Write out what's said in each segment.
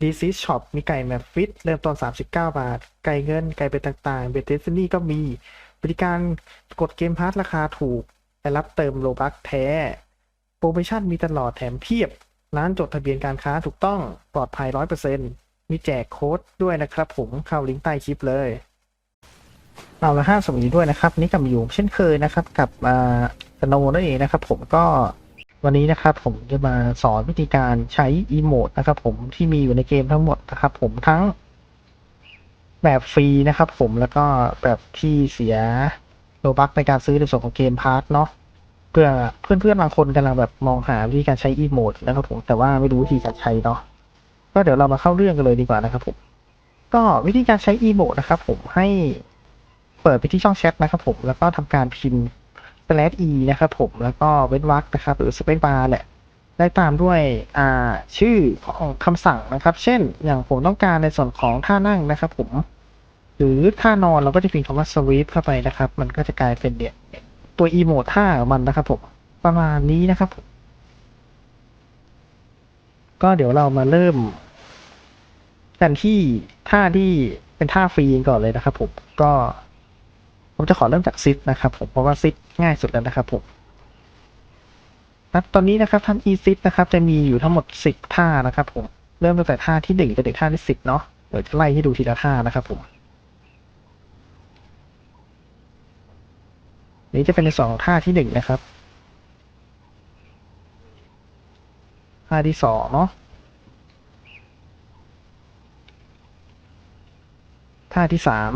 ดีซีช็อปมีไก่แบบฟิตเริ่มต้น 39 บาท ไก่เงิน ไก่เป็นต่างๆ เบเทสนี่ก็มี บริการกดเกมพาร์ทราคาถูกไปรับเติมโลบักแท้ โปรโมชั่นมีตลอดแถมเพียบ ร้านจดทะเบียนการค้าถูกต้องปลอดภัย 100%มีแจกโค้ดด้วยนะครับผมเข้าลิงก์ใต้คลิปเลยเอาละห้าสวัสดีด้วยนะครับ นี่กับอยู่เช่นเคยนะครับ กับอ่าสโนนั่นเองนะครับ ผมก็ วันนี้นะครับผมจะมาสอนวิธีการใช้อีโมดนะครับผมที่มีอยู่ในเกมทั้งหมดนะครับผมทั้งแบบฟรีนะครับผมแล้วก็แบบที่เสียโลบักในการซื้อในส่วนของเกมพาร์ทเนาะเพื่อเพื่อนๆบางคนกำลังแบบมองหาวิธีการใช้อีโมดนะครับผมแต่ว่าไม่รู้วิธีการใช้เนาะก็เดี๋ยวเรามาเข้าเรื่องกันเลยดีกว่านะครับผมก็วิธีการใช้อีโมดนะครับผมให้เปิดไปที่ช่องแชทนะครับผมแล้วก็ทำการพิมพ์ slash e นะครับผมแล้วก็เว้นวรรคนะครับ หรือ space bar แหละได้ตามด้วยชื่อของคำสั่งนะครับ เช่นอย่างผมต้องการในส่วนของท่านั่งนะครับ ผม หรือท่านอนเราก็จะพิมพ์คำว่า sweep เข้าไปนะครับ มันก็จะกลายเป็นเนี่ยตัว emote ท่าของมันนะครับผมประมาณนี้นะครับผมก็เดี๋ยวเรามาเริ่มกันที่ท่าที่เป็นท่าฟรีก่อนเลยนะครับผมก็ ผมจะขอเริ่มจากซิสนะครับผมเพราะว่าซิสง่ายสุดแล้วนะครับผมนะตอนนี้นะครับท่ำอีซิสนะครับจะมีอยู่ทั้งหมดสิบท่านะครับผมเริ่มตั้งแต่ท่าที่หนึ่งจนถึงท่าที่สิบเนาะเดี๋ยวจะไล่ให้ดูทีละท่านะครับผมนี้จะเป็นในสองท่าที่หนึ่งนะครับท่าที่สองเนาะท่าที่สาม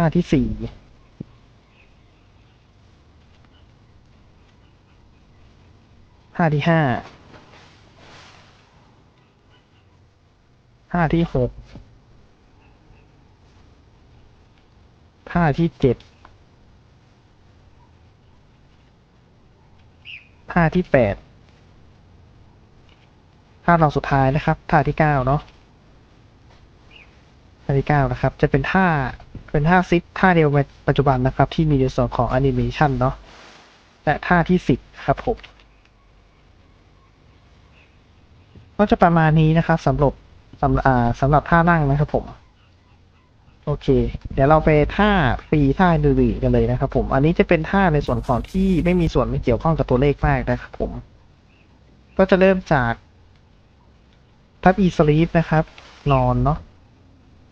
หน้าที่สี่ห้าที่ห้าห้าที่หกห้าที่เจ็ดท่าที่แปดท่าลองสุดท้ายนะครับ ท่าที่เก้าเนาะท่าที่เก้านะครับ จะเป็นท่า เป็นท่าซิกท่าเดียวในปัจจุบันนะครับ ที่มีในส่วนของแอนิเมชันเนาะและท่าที่สิบครับผม ก็จะประมาณนี้นะครับสำหรับสำอาสำหรับท่านั่งนะครับผม โอเค เดี๋ยวเราไปท่าฟรีท่าอื่นๆกันเลยนะครับ ผม อันนี้จะเป็นท่าในส่วนของที่ไม่มีส่วนไม่เกี่ยวข้องกับตัวเลขมากนะครับผม ก็จะเริ่มจากทับ e sleep นะครับ นอนเนาะ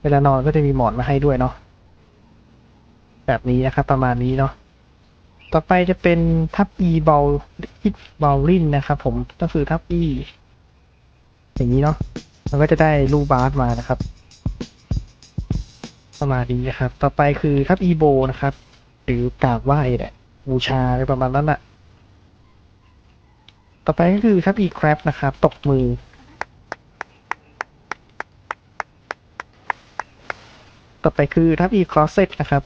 เวลานอนก็จะมีหมอนมาให้ด้วยเนาะ แบบนี้นะครับ ประมาณนี้เนาะต่อไปจะเป็นทับ e ball it bowling นะครับผมก็คือทับ e อย่างนี้เนาะมันก็จะได้ลูกบาสมานะครับ ประมาณนี้นะครับ ต่อไปคือทับ e bow นะครับ หรือกราบไหว้แหละบูชาอะไรประมาณนั้นแหละต่อไปก็คือทับ e crab นะครับ ตกมือต่อไปคือทับ e closet นะครับ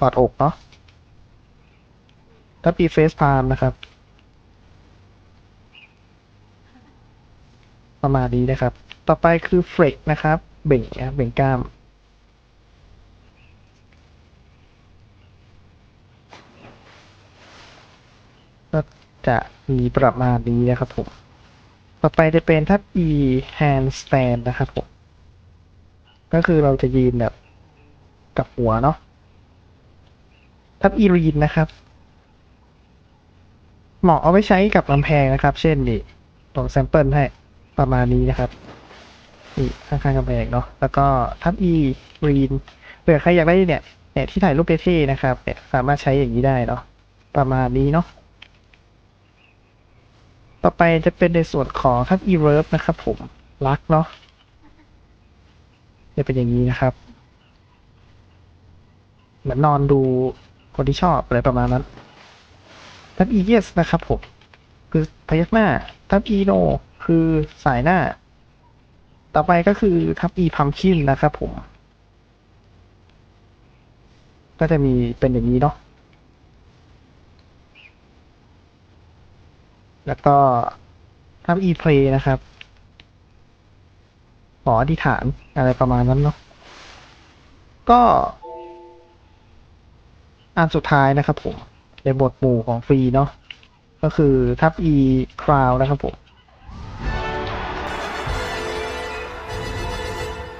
กอดอกเนาะทับ e face palm นะครับ ประมาณนี้นะครับ ต่อไปคือ flex นะครับ เบ่งนะครับเบ่งกล้ามก็จะมีประมาณนี้นะครับผม ต่อไปจะเป็นทับ e handstand นะครับผม ก็คือเราจะยืนแบบกับหัวเนาะ ทับ e read นะครับ เหมาะเอาไว้ใช้กับกำแพงนะครับ เช่นนี่ลองแซมเปิลให้ประมาณนี้นะครับนี่ข้างๆกำแพงเนาะแล้วก็ทับ e read เผื่อใครอยากได้เนี่ยเนี่ยที่ถ่ายรูปเท่ๆนะครับเนี่ยสามารถใช้อย่างนี้ได้เนาะประมาณนี้เนาะต่อไปจะเป็นในส่วนของทับ e verb นะครับ ผมรักเนาะจะเป็นอย่างนี้นะครับ เหมือนนอนดู คนที่ชอบอะไรประมาณนั้นทับ e yes นะครับผม คือพยักหน้าทับ e no คือสายหน้า ต่อไปก็คือทับ e pumpkin นะครับผม ก็จะมีเป็นอย่างนี้เนาะแล้วก็ทับ e play นะครับขออธิษฐานอะไรประมาณนั้นเนาะก็ อันสุดท้ายนะครับผมในบทหมู่ของฟรีเนาะก็คือทับ e crown นะครับผม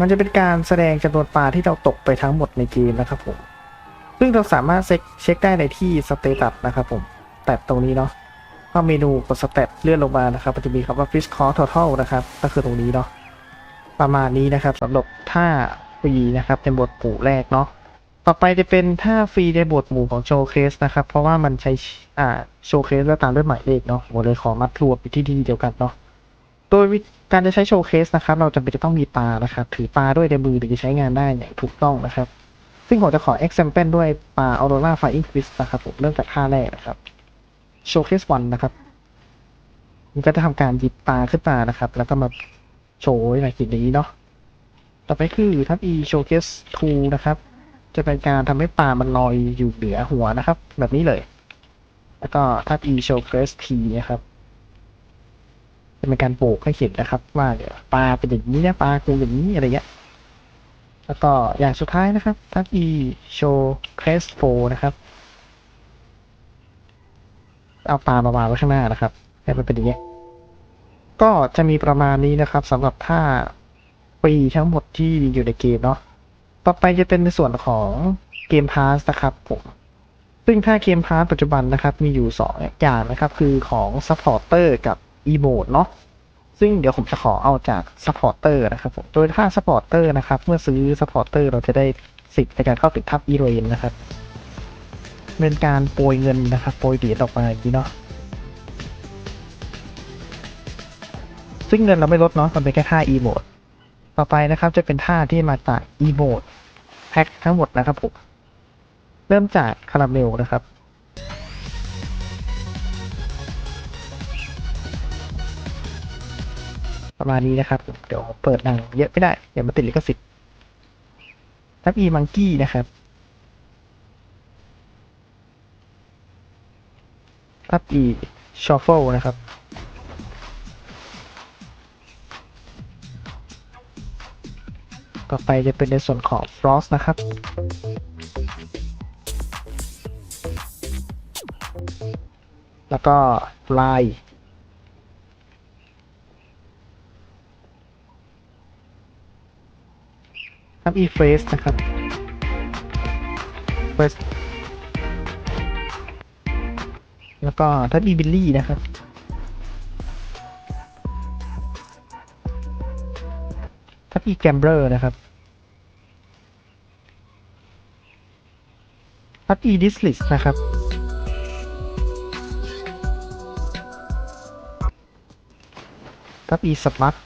มันจะเป็นการแสดงจำนวนปลาที่เราตกไปทั้งหมดในเกมนะครับผม ซึ่งเราสามารถเช็คเช็คได้ในที่สเตตัสนะครับผม แตะตรงนี้เนาะเข้าเมนูกดสเตตเลื่อนลงมานะครับ มันจะมีคำว่า fish cost total นะครับ ก็คือตรงนี้เนาะ ประมาณนี้นะครับสำหรับท่าฟรีนะครับในบทหมู่แรกเนาะ ต่อไปจะเป็นท่าฟรีในบทหมู่ของโชว์เคสนะครับ เพราะว่ามันใช้อ่าโชว์เคสแล้วตามด้วยหมายเลขเนาะผมเลยขอมัดรวมไปที่ที่เดียวกันเนาะโดยการจะใช้โชว์เคสนะครับ เราจำเป็นจะต้องมีปลานะครับ ถือปลาด้วยในมือถึงจะใช้งานได้อย่างถูกต้องนะครับ ซึ่งผมจะขอ example ด้วยปลา Aurora Flying Fish นะครับผมเริ่มจากท่าแรกนะครับ Showcase 1นะครับมันก็จะทำการหยิบปลาขึ้นมานะครับ แล้วก็มาโชว์ในขีดนี้เนาะต่อไปคือทับ E Showcase 2นะครับ จะเป็นการทำให้ปลามันลอยอยู่เหนือหัวนะครับ แบบนี้เลย แล้วก็ทับ E Showcase T นะครับจะเป็นการโบกให้เห็นนะครับ ว่าเดี๋ยวปลาเป็นอย่างนี้นะปลากูอย่างนี้อะไรเงี้ยแล้วก็อย่างสุดท้ายนะครับทับ E show crest 4นะครับ เอาปลามาวางไว้ข้างหน้านะครับให้มันเป็นอย่างเงี้ยก็จะมีประมาณนี้นะครับสำหรับท่าฟรีทั้งหมดที่มีอยู่ในเกมเนาะ ต่อไปจะเป็นในส่วนของเกมพาสนะครับผมซึ่งถ้าเกมพาสปัจจุบันนะครับ มีอยู่ 2 อย่างนะครับ คือของ Supporter กับ Emote เนาะซึ่งเดี๋ยวผมจะขอเอาจาก Supporter นะครับผมโดยถ้า Supporter นะครับ เมื่อซื้อ Supporter เราจะได้สิทธิ์ในการเข้าถึงทับ e r a n นนะครับ เป็นการโปรยเงินนะครับโปรยเหรียญออกมาอย่างนี้เนาะซึ่งเงินเราไม่ลดเนาะมันเป็นแค่ค่า Emote ต่อไปนะครับจะเป็นท่าที่มาจาก Emote แพ็คทั้งหมดนะครับผมเริ่มจากคาราเมลนะครับ ประมาณนี้นะครับ เดี๋ยวเปิดหนังเยอะไม่ได้ เดี๋ยวมันติดลิขสิทธิ์ทับอีมังกี้นะครับทับอีชอฟเฟิลนะครับ ต่อไปจะเป็นในส่วนของ Frost นะครับ แล้วก็ Fly ครับ e f r a s e นะครับ f r a s e แล้วก็ถ้า e billy นะครับ e gambler นะครับถ้า e dislist นะครับถ้า e smart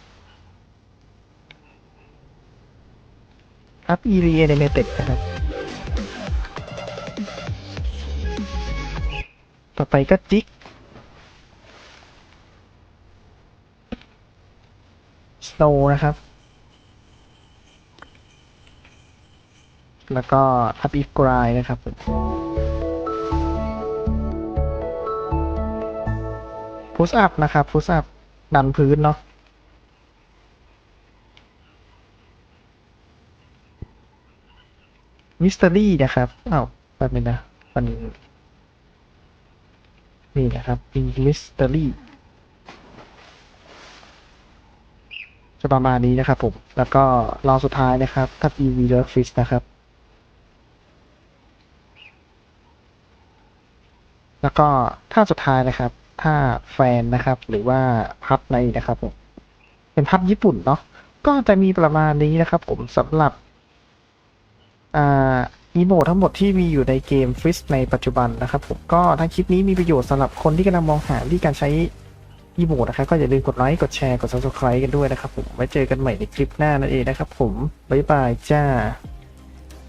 ถ้า e reanimated นะครับ ต่อไปก็จิก snow นะครับ แล้วก็ทับอีฟกรายนะครับพุชอัพนะครับพุชอัพดันพื้นเนาะมิส t ต r รี่นะครับอ้าวแป๊บนึงนะมันนี่นะครับมีมิส t ต r รี่จะประมาณนี้นะครับผม แล้วก็รองสุดท้ายนะครับทับ EV l o v e Fish นะครับ แล้วก็ท่าสุดท้ายนะครับท่าแฟนนะครับ หรือว่าพับในนะครับผมเป็นพับญี่ปุ่นเนาะก็จะมีประมาณนี้นะครับ ผมสำหรับอ่าอีโมทั้งหมดที่มีอยู่ในเกมฟริสในปัจจุบันนะครับผมก็ถ้าคลิปนี้มีประโยชน์สำหรับคนที่กำลังมองหาวิธีการใช้อีโมนะครับ ก็อย่าลืมกดไลค์กดแชร์กด subscribe กันด้วยนะครับผมไว้เจอกันใหม่ในคลิปหน้านั่นเองนะครับผมบ๊ายบายจ้า